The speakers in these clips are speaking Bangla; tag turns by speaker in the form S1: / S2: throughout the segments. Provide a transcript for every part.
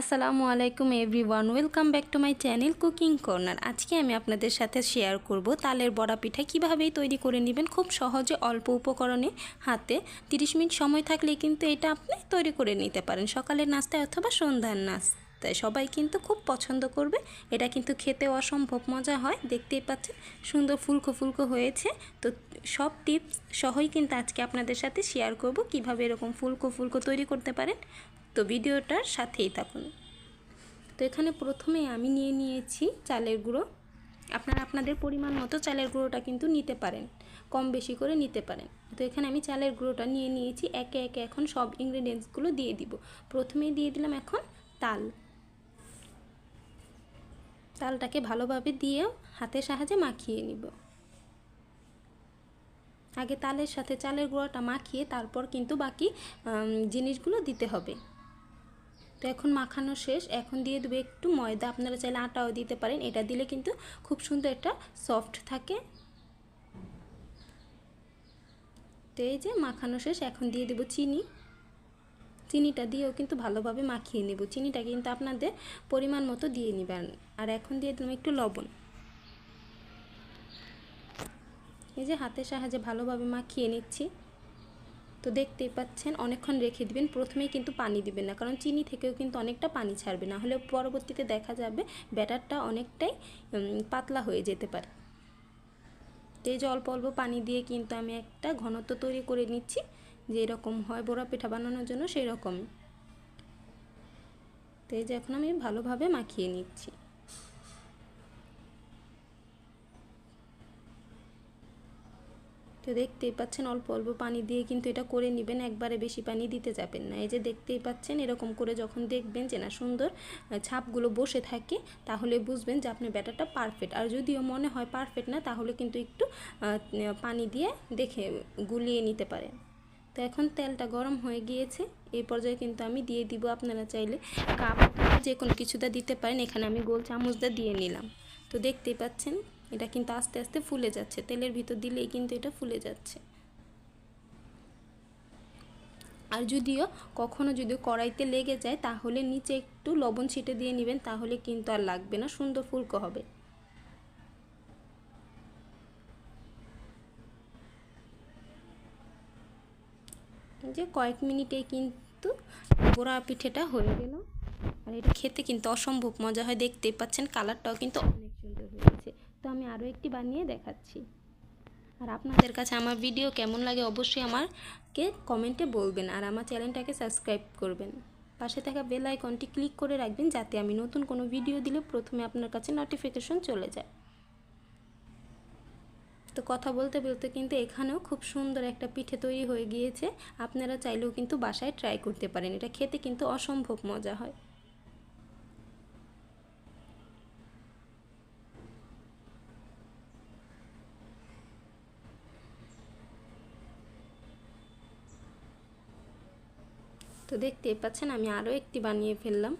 S1: আসসালামু আলাইকুম everyone, welcome back to my channel cooking corner. আজকে আমি আপনাদের সাথে শেয়ার করব তালের বড়া পিঠা কীভাবেই তৈরি করে নেবেন খুব সহজে অল্প উপকরণে হাতে। 30 মিনিট সময় থাকলে কিন্তু এটা আপনি তৈরি করে নিতে পারেন সকালের নাস্তায় অথবা সন্ধ্যার নাস্তায়। সবাই কিন্তু খুব পছন্দ করবে, এটা কিন্তু খেতে অসম্ভব মজা হয়, দেখতেই পাচ্ছেন সুন্দর ফুলকো ফুলকো হয়েছে। তো সব টিপস সহই কিন্তু আজকে আপনাদের সাথে শেয়ার করব কীভাবে এরকম ফুলকো ফুলকো তৈরি করতে পারেন। তো ভিডিওটার সাথেই থাকুন। তো এখানে প্রথমে আমি নিয়ে নিয়েছি চালের গুঁড়ো। আপনারা আপনাদের পরিমাণ মতো চালের গুঁড়োটা কিন্তু নিতে পারেন, কম বেশি করে নিতে পারেন। তো এখানে আমি চালের গুঁড়োটা নিয়ে নিয়েছি, একে একে এখন সব ইনগ্রেডিয়েন্টসগুলো দিয়ে দিব। প্রথমেই দিয়ে দিলাম এখন তাল। তালটাকে ভালোভাবে দিয়ে হাতের সাহায্যে মাখিয়ে নিব। আগে তালের সাথে চালের গুঁড়োটা মাখিয়ে তারপর কিন্তু বাকি জিনিসগুলো দিতে হবে। তো এখন মাখানো শেষ। এখন দিয়ে দেবো একটু ময়দা। আপনারা চাইলে আটাও দিতে পারেন। এটা দিলে কিন্তু খুব সুন্দর একটা সফট থাকে। তো এই যে মাখানো শেষ। এখন দিয়ে দেবো চিনি। চিনিটা দিয়েও কিন্তু ভালোভাবে মাখিয়ে নেব। চিনিটা কিন্তু আপনাদের পরিমাণ মতো দিয়ে নেবেন। আর এখন দিয়ে দিলাম একটু লবণ। এই যে হাতের সাহায্যে ভালোভাবে মাখিয়ে নিচ্ছি। তো দেখতেই পাচ্ছেন, অনেকক্ষণ রেখে দিবেন। প্রথমেই কিন্তু পানি দিবেন না, কারণ চিনি থেকেও কিন্তু অনেকটা পানি ছাড়বে। না হলে পরবর্তীতে দেখা যাবে ব্যাটারটা অনেকটাই পাতলা হয়ে যেতে পারে। তো এই যে অল্প অল্প পানি দিয়ে কিন্তু আমি একটা ঘনত্ব তৈরি করে নিচ্ছি, যে এরকম হয় বড়া পিঠা বানানোর জন্য সেই রকমই তো এই যে এখন আমি ভালোভাবে মাখিয়ে নিচ্ছি। তো দেখতেই পাচ্ছেন অল্প অল্প পানি দিয়ে কিন্তু এটা করে নেবেন, একবারে বেশি পানি দিতে যাবেন না। এই যে দেখতেই পাচ্ছেন এরকম করে যখন দেখবেন যে না সুন্দর ছাপগুলো বসে থাকে, তাহলে বুঝবেন যে আপনার ব্যাটারটা পারফেক্ট আর যদিও মনে হয় পারফেক্ট না, তাহলে কিন্তু একটু পানি দিয়ে দেখে গুলিয়ে নিতে পারেন। তো এখন তেলটা গরম হয়ে গিয়েছে, এই পর্যায়ে কিন্তু আমি দিয়ে দিব আপনারা চাইলে কাপ, যে কোনো কিছুটা দিতে পারেন। এখানে আমি গোল চামচটা দিয়ে নিলাম। তো দেখতেই পাচ্ছেন এটা কিন্তু আস্তে আস্তে ফুলে যাচ্ছে। তেলের ভিতর দিলেই কিন্তু এটা ফুলে যাচ্ছে। আর যদিও কখনো যদি কড়াইতে লেগে যায়, তাহলে নিচে একটু লবণ ছিটে দিয়ে নেবেন, তাহলে কিন্তু আর লাগবে না, সুন্দর ফুলকো হবে। যে কয়েক মিনিটে কিন্তু গোড়া পিঠেটা হয়ে গেল। আর এটা খেতে কিন্তু অসম্ভব মজা হয় দেখতে পাচ্ছেন, কালারটাও কিন্তু অনেক আমি আরও একটি বানিয়ে দেখাচ্ছি। আর আপনাদের কাছে আমার ভিডিও কেমন লাগে অবশ্যই আমাকে কমেন্টে বলবেন আর আমার চ্যানেলটাকে সাবস্ক্রাইব করবেন। পাশে থাকা বেল আইকনটি ক্লিক করে রাখবেন যাতে আমি নতুন কোনো ভিডিও দিলে প্রথমে আপনার কাছে নোটিফিকেশন চলে যায়। তো কথা বলতে বলতে কিন্তু এখানেও খুব সুন্দর একটা পিঠে তৈরি হয়ে গিয়েছে। আপনারা চাইলেও কিন্তু বাসায় ট্রাই করতে পারেন। এটা খেতে কিন্তু অসম্ভব মজা হয়। তো দেখতেই পাচ্ছেন, আমি আরও একটি বানিয়ে ফেললাম।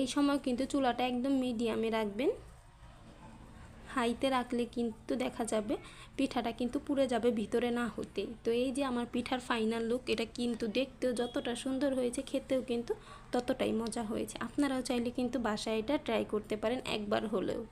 S1: এই সময় কিন্তু চুলাটা একদম মিডিয়ামে রাখবেন। হাইতে রাখলে কিন্তু দেখা যাবে পিঠাটা কিন্তু পুড়ে যাবে ভিতরে না হতেই তো এই যে আমার পিঠার ফাইনাল লুক এটা কিন্তু দেখতেও যতটা সুন্দর হয়েছে, খেতেও কিন্তু ততটাই মজা হয়েছে। আপনারাও চাইলে কিন্তু বাসায় এটা ট্রাই করতে পারেন একবার হলেও।